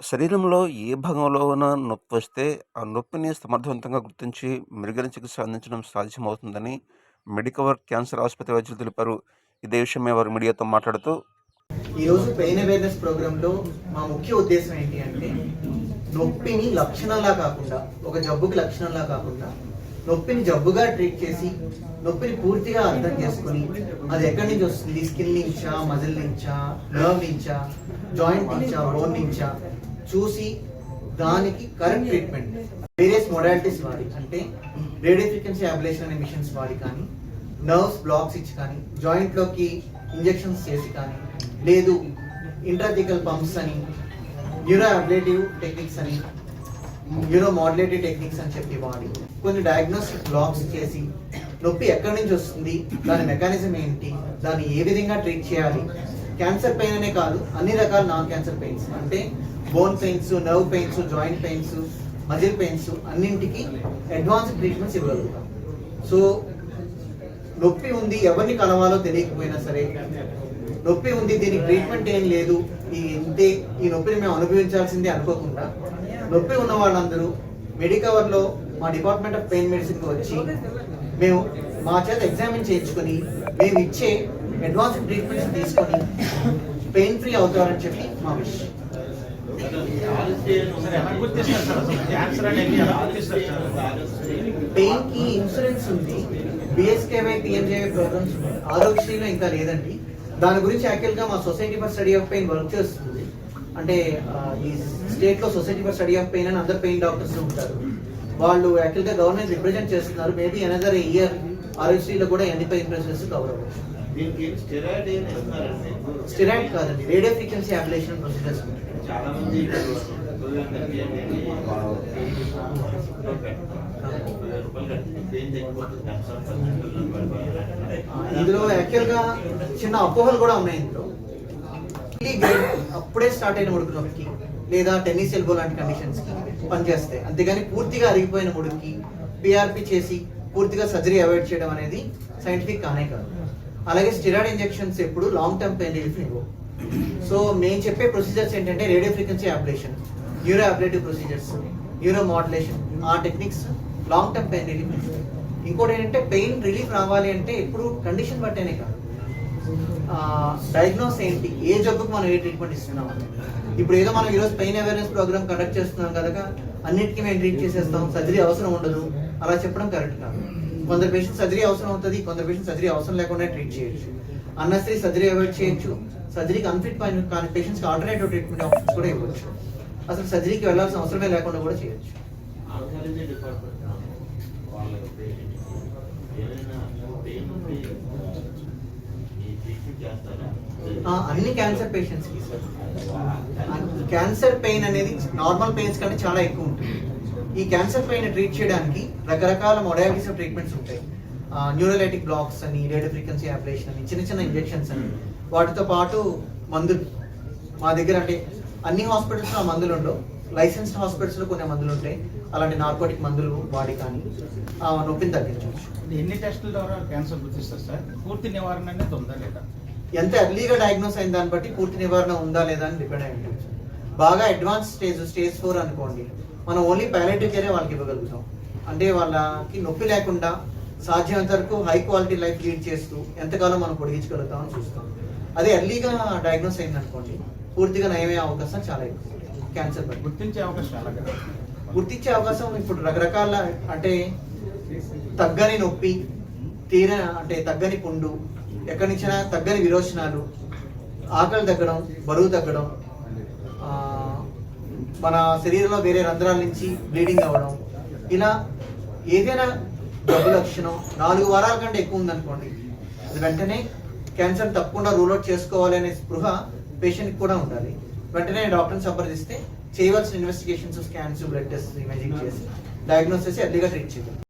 శరీరంలో ఏ భాగంలోన నొప్పొస్తే, ఆ నొప్పిని సమర్థవంతంగా గుర్తించి మెరుగైన చికిత్స అందించడం సాధ్యమవుతుందని మెడికవర్ క్యాన్సర్ ఆసుపత్రి వైద్యులు తెలిపారు. ఇదే విషయమే వారు మీడియాతో మాట్లాడుతూ ఈరోజు పెయిన్ అవేర్నెస్ ప్రోగ్రాంలో మా ముఖ్య ఉద్దేశం ఏంటి అంటే నొప్పిని లక్షణంలా కాకుండా ఒక జబ్బుకి లక్షణంలా కాకుండా నొప్పిని జబ్బుగా ట్రీట్ చేసి నొప్పిని పూర్తిగా అర్థం చేసుకుని అది ఎక్కడి నుంచి వస్తుంది? స్కిన్ నుంచా మజిల్ నుంచా నర్వ్ నుంచా జాయింట్ నుంచా బోన్ నుంచా? చూసి దానికి కరెంట్ ట్రీట్మెంట్ వేరియస్ మొడాలిటీస్ వాడి అంటే రేడియో ఫ్రీక్వెన్సీ అబ్లేషన్ అనే మిషన్స్ వాడి కానీ నర్వ్స్ బ్లాక్స్ ఇచ్చి కానీ జాయింట్లోకి ఇంజెక్షన్స్ చేసి కానీ లేదు ఇంట్రాథికల్ పంప్స్ అని న్యూరో అబ్లేటివ్ టెక్నిక్స్ అని న్యూరో మాడ్యులేటరీ టెక్నిక్స్ అని చెప్పి వాడి. కొన్ని డయాగ్నోస్టిక్ బ్లాక్స్ చేసి నొప్పి ఎక్కడి నుంచి వస్తుంది దాని మెకానిజం ఏంటి దాన్ని ఏ విధంగా ట్రీట్ చేయాలి? క్యాన్సర్ పెయిన్ అనే కాదు అన్ని రకాల నాన్ క్యాన్సర్ పెయిన్స్ అంటే bone pains nerve pains joint pains muscle pains అన్నింటికి అడ్వాన్స్ ట్రీట్మెంట్స్ ఇవ్వగలుగుతాం. సో నొప్పి ఉంది ఎవరిని కలవాలో తెలియకపోయినా సరే నొప్పి ఉంది దీనికి ట్రీట్మెంట్ ఏం లేదు ఈ ఇంతే ఈ నొప్పిని మేము అనుభవించాల్సిందే అనుకోకుండా నొప్పి ఉన్న వాళ్ళందరూ మెడికవర్లో మా డిపార్ట్మెంట్ ఆఫ్ పెయిన్ మెడిసిన్కి వచ్చి మేము మా చేత ఎగ్జామిన్ చేయించుకొని మేము ఇచ్చే అడ్వాన్స్ ట్రీట్మెంట్స్ తీసుకొని పెయిన్ ఫ్రీ అవుతారని చెప్పి మా విష్ పెయిన్కి ఇన్సూరెన్స్ ఉంది బిఎస్కేవై పిఎంజేవై ప్రోగ్రామ్స్ ఉన్నాయి ఆరోగ్యశ్రీలో ఇంకా లేదండి. దాని గురించి యాక్చువల్గా మా society for study of pain work చేస్తుంది. అంటే ఈ స్టేట్లో society for study of pain అని అందరు పెయిన్ డాక్టర్స్ ఉంటారు. వాళ్ళు యాక్చువల్గా గవర్నమెంట్ రిప్రజెంట్ చేస్తున్నారు. మేబీ అనదర్ ఇయర్ ఆరోగ్యశ్రీలో కూడా ఎన్ని పెయిన్ ప్రెసెస్ కవర్ అవ్వచ్చు స్టెరాయిడ్ కాదండి రేడియో ఫ్రీక్వెన్సీ అప్లేషన్ ప్రొసీజర్స్ చాలా మంది ఇందులో యాక్చువల్గా చిన్న అపోహలు కూడా ఉన్నాయి ఇందులో. ఈ అప్పుడే స్టార్ట్ అయిన ముడుకు లేదా టెన్నిస్ ఎల్బో లాంటి కండిషన్స్కి పనిచేస్తాయి అంతేగాని పూర్తిగా అరిగిపోయిన ముడుకి పిఆర్పి చేసి పూర్తిగా సర్జరీ అవాయిడ్ చేయడం అనేది సైంటిఫిక్ కానే కాదు. అలాగే స్టిరాయిడ్ ఇంజెక్షన్స్ ఎప్పుడు లాంగ్ టర్మ్ పెయిన్ రిలీఫ్ ఇవ్వవు. సో మేము చెప్పే ప్రొసీజర్స్ ఏంటంటే radio frequency ablation neuro ablative procedures neuro modulation ఆ techniques long term pain relief ఇంకోటి ఏంటంటే పెయిన్ రిలీఫ్ రావాలి అంటే ఎప్పుడు కండిషన్ బట్టేనే కాదు. డయాగ్నోస్ ఏంటి? ఏ జబ్బుకు మనం ఏ ట్రీట్మెంట్ ఇస్తున్నాం ఇప్పుడు ఏదో మనం ఈరోజు పెయిన్ అవేర్నెస్ ప్రోగ్రామ్ కండక్ట్ చేస్తున్నాం కనుక అన్నిటికీ మేము ట్రీట్ చేసేస్తాం సర్జరీ అవసరం ఉండదు. అలా చెప్పడం కరెక్ట్ కాదు. కొందరు పేషెంట్ సర్జరీ అవసరం అవుతుంది కొందరు పేషెంట్ సర్జరీ అవసరం లేకుండా ట్రీట్ చేయొచ్చు. అన్నసరీ సర్జరీ అవాయిడ్ చేయొచ్చు. సర్జరీకి అన్ఫిట్ కానీ పేషెంట్స్కి ఆల్టర్నేటివ్ ట్రీట్మెంట్ ఆప్షన్స్ కూడా ఇవ్వచ్చు. అసలు సర్జరీకి వెళ్ళాల్సిన అవసరమే లేకుండా కూడా చేయొచ్చు. డిపార్ట్మెంట్ అన్ని క్యాన్సర్ పేషెంట్స్కి సార్ క్యాన్సర్ పెయిన్ అనేది నార్మల్ పెయిన్స్ కంటే చాలా ఎక్కువ ఉంటుంది. ఈ క్యాన్సర్ పెయిన్ ట్రీట్ చేయడానికి రకరకాల మొడాలిటీస్ ఆఫ్ ట్రీట్మెంట్స్ ఉంటాయి. న్యూరోలైటిక్ బ్లాక్స్ అని రేడియో ఫ్రీక్వెన్సీ అప్లేషన్ అని చిన్న చిన్న ఇంజెక్షన్స్ అని. వాటితో పాటు మందులు. మా దగ్గర అంటే అన్ని హాస్పిటల్స్లో మందులు ఉండవు. లైసెన్స్డ్ హాస్పిటల్స్లో కొన్ని మందులు ఉంటాయి. అలాంటి నార్కోటిక్ మందులు వాడి కానీ నొప్పిని తగ్గించవచ్చు. ఎన్ని టెస్టుల ద్వారా క్యాన్సర్ గుర్తిస్తారు సార్? పూర్తి నివారణ అనేది ఉందా లేదా? ఎంత ఎర్లీగా డయాగ్నోస్ అయిన దాన్ని బట్టి పూర్తి నివారణ ఉందా లేదా అని డిపెండ్ అయి ఉంటుంది బాగా అడ్వాన్స్ స్టేజ్ స్టేజ్ ఫోర్ అనుకోండి మనం ఓన్లీ ప్యాలెటివ్ కేరే వాళ్ళకి ఇవ్వగలుగుతాం. అంటే వాళ్ళకి నొప్పి లేకుండా సాధ్యమైనంత వరకు హై క్వాలిటీ లైఫ్ లీడ్ చేస్తూ ఎంతకాలం మనం పొడిగించగలుగుతాం అని చూస్తాం. అదే ఎర్లీగా డయాగ్నోస్ అయింది అనుకోండి పూర్తిగా నయమయ్యే అవకాశం చాలా ఎక్కువ. క్యాన్సర్ పై గుర్తించే అవకాశం గుర్తించే అవకాశం ఇప్పుడు రకరకాల అంటే తగ్గని నొప్పి తీర అంటే తగ్గని పుండు ఎక్కడి నుంచైనా తగ్గని విరోచనాలు ఆకలి తగ్గడం బరువు తగ్గడం మన శరీరంలో వేరే రంధ్రాల నుంచి బ్లీడింగ్ అవ్వడం ఇలా ఏదైనా డబ్బు లక్షణం నాలుగు వారాల కంటే ఎక్కువ ఉందనుకోండి అది వెంటనే క్యాన్సర్ తప్పకుండా రూల్ అవుట్ చేసుకోవాలి అనే స్పృహ పేషెంట్కి కూడా ఉండాలి. వెంటనే డాక్టర్ని సంప్రదిస్తే చేయవలసిన investigations scans blood test imaging చేసి డయాగ్నోస్ చేసి ఎర్లీగా ట్రీట్ చేయాలి